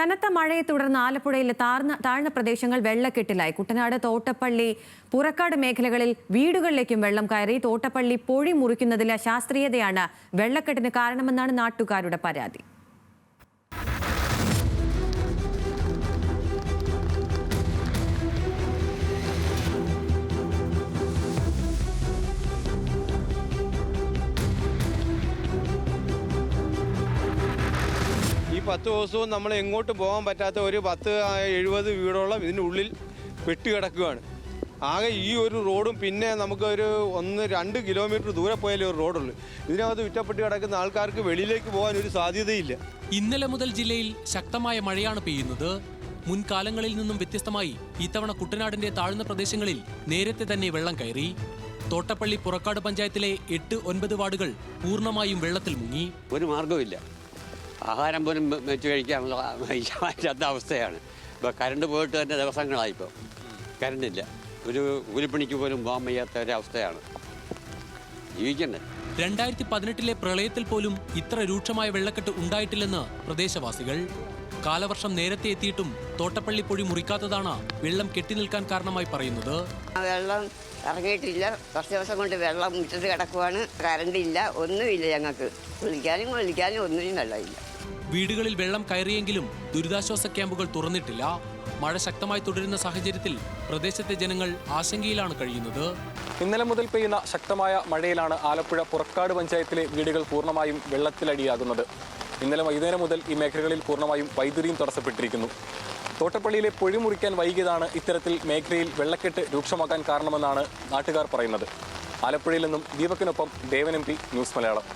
കനത്ത മഴയെ തുടർന്ന് ആലപ്പുഴയിലെ താഴ്ന്ന താഴ്ന്ന പ്രദേശങ്ങൾ വെള്ളക്കെട്ടിലായി. കുട്ടനാട് തോട്ടപ്പള്ളി പുറക്കാട് മേഖലകളിൽ വീടുകളിലേക്കും വെള്ളം കയറി. തോട്ടപ്പള്ളി പൊഴി മുറിക്കുന്നതിലെ ശാസ്ത്രീയതയാണ് വെള്ളക്കെട്ടിന് കാരണമെന്നാണ് നാട്ടുകാരുടെ പരാതി. പത്ത് ദിവസവും നമ്മൾ എങ്ങോട്ട് പോകാൻ പറ്റാത്ത ഒരു പത്ത് എഴുപത് വീടോളം ഇതിനുള്ളിൽ വെട്ടുകിടക്കുകയാണ് ആകെ ഈ ഒരു റോഡും പിന്നെ നമുക്കൊരു ഒന്ന് രണ്ട് കിലോമീറ്റർ ദൂരെ പോയാലേ ഒരു റോഡുള്ളൂ. ഇതിനകത്ത് ഉറ്റപ്പെട്ട് കിടക്കുന്ന ആൾക്കാർക്ക് വെളിയിലേക്ക് പോകാൻ ഒരു സാധ്യതയില്ല. ഇന്നലെ മുതൽ ജില്ലയിൽ ശക്തമായ മഴയാണ് പെയ്യുന്നത്. മുൻകാലങ്ങളിൽ നിന്നും വ്യത്യസ്തമായി ഇത്തവണ കുട്ടനാടിന്റെ താഴ്ന്ന പ്രദേശങ്ങളിൽ നേരത്തെ തന്നെ വെള്ളം കയറി. തോട്ടപ്പള്ളി പുറക്കാട് പഞ്ചായത്തിലെ എട്ട് ഒൻപത് വാർഡുകൾ പൂർണമായും വെള്ളത്തിൽ മുങ്ങി. ഒരു മാർഗവുമില്ല. ആഹാരം പോലും വെച്ച് കഴിക്കാനുള്ള പറ്റാത്ത അവസ്ഥയാണ്. ഇപ്പോൾ കറണ്ട് പോയിട്ട് തന്നെ ദിവസങ്ങളായിപ്പോൾ കറണ്ടില്ല ഒരു കൂലിപ്പണിക്ക് പോലും പോകാൻ വയ്യാത്ത ഒരവസ്ഥയാണ്. ജീവിക്കണ്ടേ? രണ്ടായിരത്തി പതിനെട്ടിലെ പ്രളയത്തിൽ പോലും ഇത്ര രൂക്ഷമായ വെള്ളക്കെട്ട് ഉണ്ടായിട്ടില്ലെന്ന് പ്രദേശവാസികൾ. കാലവർഷം നേരത്തെ എത്തിയിട്ടും തോട്ടപ്പള്ളി പൊഴി മുറിക്കാത്തതാണ് വെള്ളം കെട്ടിനിൽക്കാൻ കാരണമായി പറയുന്നത്. വെള്ളം ഇറങ്ങിയിട്ടില്ല. കുറച്ച് ദിവസം കൊണ്ട് വെള്ളം മുറ്റത്ത് കിടക്കുവാണ്. കറണ്ട് ഇല്ല. ഒന്നുമില്ല ഞങ്ങൾക്ക്. കുളിക്കാനും കുളിക്കാനും ഒന്നിനും വെള്ളമില്ല. വീടുകളിൽ വെള്ളം കയറിയെങ്കിലും ദുരിതാശ്വാസ ക്യാമ്പുകൾ തുറന്നിട്ടില്ല. മഴ ശക്തമായി തുടരുന്ന സാഹചര്യത്തിൽ പ്രദേശത്തെ ജനങ്ങൾ ആശങ്കയിലാണ് കഴിയുന്നത്. ഇന്നലെ മുതൽ പെയ്യുന്ന ശക്തമായ മഴയിലാണ് ആലപ്പുഴ പുറക്കാട് പഞ്ചായത്തിലെ വീടുകൾ പൂർണമായും വെള്ളത്തിലടിയാകുന്നത്. ഇന്നലെ വൈകുന്നേരം മുതൽ ഈ മേഖലകളിൽ പൂർണമായും വൈദ്യുതിയും തടസ്സപ്പെട്ടിരിക്കുന്നു. തോട്ടപ്പള്ളിയിലെ പൊഴി മുറിക്കാൻ വൈകിയതാണ് ഇത്തരത്തിൽ മേഖലയിൽ വെള്ളക്കെട്ട് രൂക്ഷമാക്കാൻ കാരണമെന്നാണ് നാട്ടുകാർ പറയുന്നത്. ആലപ്പുഴയിൽ നിന്നും ദീപക്കിനൊപ്പം ദേവൻ എം ന്യൂസ് മലയാളം.